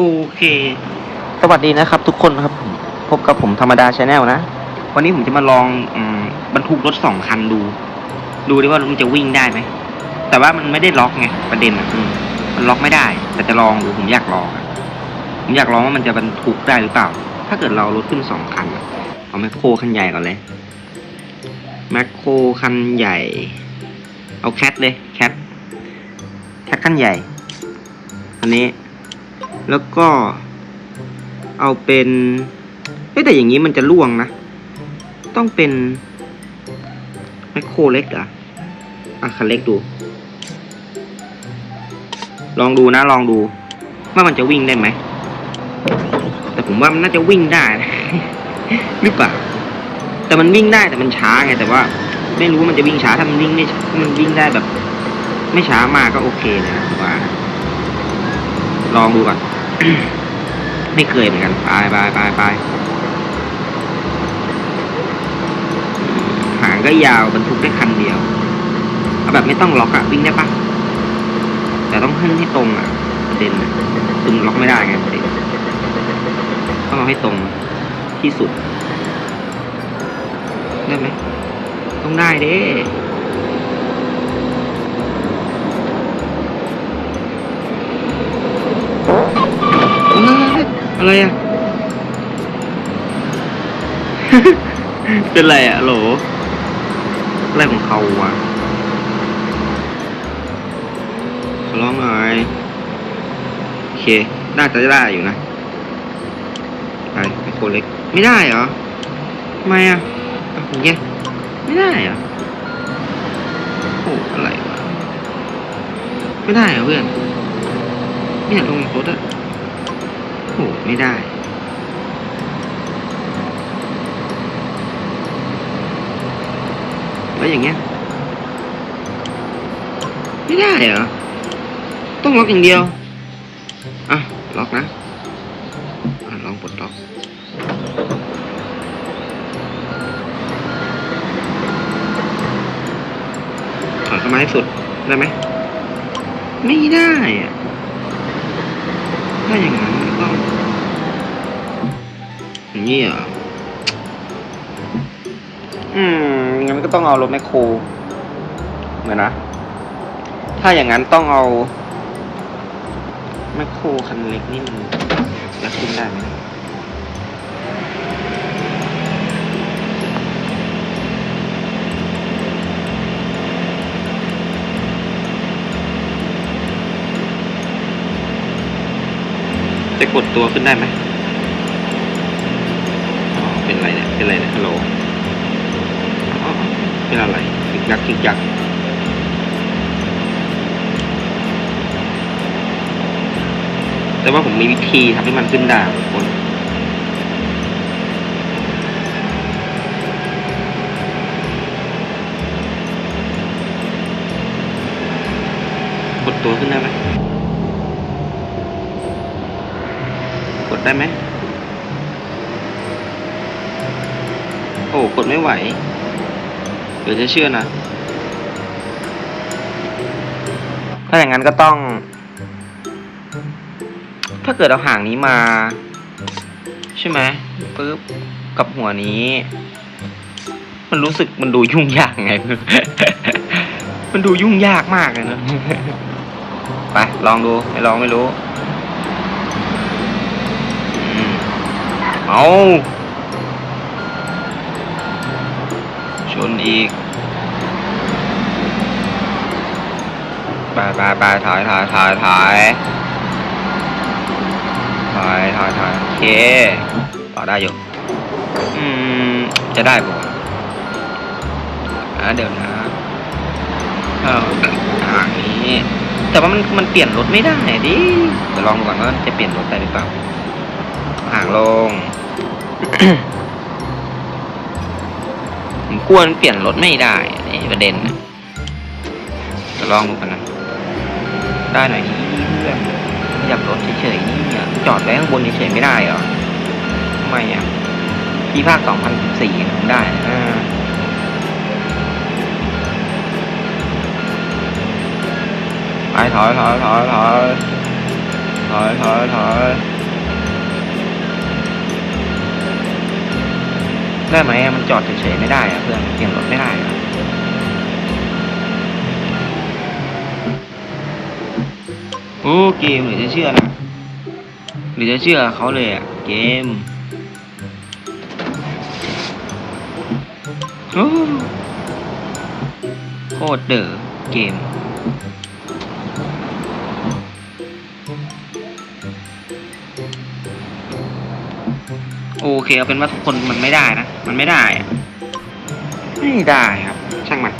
โอเค สวัสดีนะครับ ทุกคนครับ พบกับผมธรรมดาชาแนลนะ วันนี้ผมจะมาลองอืมบรรทุกรถสองคันดู ดูดิว่ามันจะวิ่งได้ไหม แต่ว่ามันไม่ได้ล็อกไงประเด็นอะอืมมันล็อกไม่ได้ แต่จะลองดูผมอยากลองอะผมอยากลองว่ามันจะบรรทุกได้หรือเปล่า ถ้าเกิดเรารถขึ้นสองคันอะเอาแมคโครคันใหญ่ก่อนเลย แมคโครคันใหญ่ เอาแคทเลยแคทแคทคันใหญ่อันนี้ แล้วก็เอาเป็นเอ้แต่อย่างนี้มันจะล่วงนะ ต้องเป็นแมโครเล็กอะอะคันเล็กดู ลองดูนะลองดู ว่ามันจะวิ่งได้ไหม แต่ผมว่ามันน่าจะวิ่งได้หรือเปล่า แต่มันวิ่งได้แต่มันช้าไงแต่ว่า ไม่รู้ว่ามันจะวิ่งช้าถ้ามันวิ่งไม่มันวิ่งได้แบบ ไม่ช้ามากก็โอเคนะว่า ลองดูก่อน ไม่เคยเหมือนกันไปไปไปไปหางก็ยาวบรรทุกได้คันเดียวเอาแบบไม่ต้องล็อกอะวิ่งได้ปะแต่ต้องขึ้นให้ตรงอะประเด็นอะตึงล็อกไม่ได้ไงประเด็นต้องเอาให้ตรงที่สุดได้ไหมต้องได้เด้เอ้ย อะไรอะเป็นไรอะโหลอะไรของเขาวะขอร้องหน่อยโอเค น่าจะได้อยู่นะ ไปไอโคเล็ก ไม่ได้เหรอทำไมอะ่ะอย่างเงี้ยไม่ได้เหรอโอ้อะไรวะ ไม่ได้เหรอเพื่อน ไม่อยากลงรถอะโอ้ ไม่ได้ แล้วอย่างเงี้ย ไม่ได้เหรอ ต้องล็อกอย่างเดียว อะ ล็อกนะอะลองปลดล็อกถอดเข้ามาให้สุด ได้ไหม ไม่ได้อะถ้าอย่างนั้น องอย่างนี้เหรออืมงั้นก็ต้องเอารถแมคโครเหมือนนะ ถ้าอย่างนั้นต้องเอาแมคโครคันเล็กนี่มันจะขึ้นได้ไหมจะกดตัวขึ้นได้ไหม เป็นไรเนี่ย เป็นไรเนี่ยฮัลโหลเป็นอะไรยึกยักยึกยักแต่ว่าผมมีวิธีทำให้มันขึ้นด้ทุกคนกดตัวขึ้นได้ไหมกดได้ไหม โอ้กดไม่ไหว เดี๋ยวจะเชื่อนะ ถ้าอย่างนั้นก็ต้อง ถ้าเกิดเอาหางนี้มา ใช่ไหมปึ๊บกับหัวนี้ มันรู้สึกมันดูยุ่งยากไง มันดูยุ่งยากมากเลยนะ ไป ลองดูไม่ลองไม่รู้ เอา นอีกไปไปไปถอยถอยถอยถอยถอยถอยถอยโอเคต่อได้อยู่ อืม จะได้ปะอะเดี๋ยวนะเออหางนี้ แต่ว่ามันมันเปลี่ยนรถไม่ได้ดิเดี๋ยวลองดูก่อนว่าจะเปลี่ยนรถได้หรือเปล่าห่างลง ผมกลัวมันเปลี่ยนรถไม่ได้นี่ประเด็นนะจะลองดูกันนะ ได้หน่อยนี้เพื่อนอยากรถเฉยๆนี่เนี่ยจอดไว้ข้างบนเฉยๆไม่ได้เหรอทำไมอะพี่ภาค2014ทำได้นะไปถอยถอยถอยถอยถอยถอยถอย ได้ไหมมันจอดเฉยๆไม่ได้อะเพื่อนเปลี่ยนรถไม่ได้อะโอ้เกมหรือจะเชื่อนะหรือจะเชื่อเขาเลยอะเกมโอ้โคตรเด๋อเกม โอเคเอาเป็นว่าทุกคนมันไม่ได้นะ มันไม่ได้อะไม่ได้ครับ ช่างมัน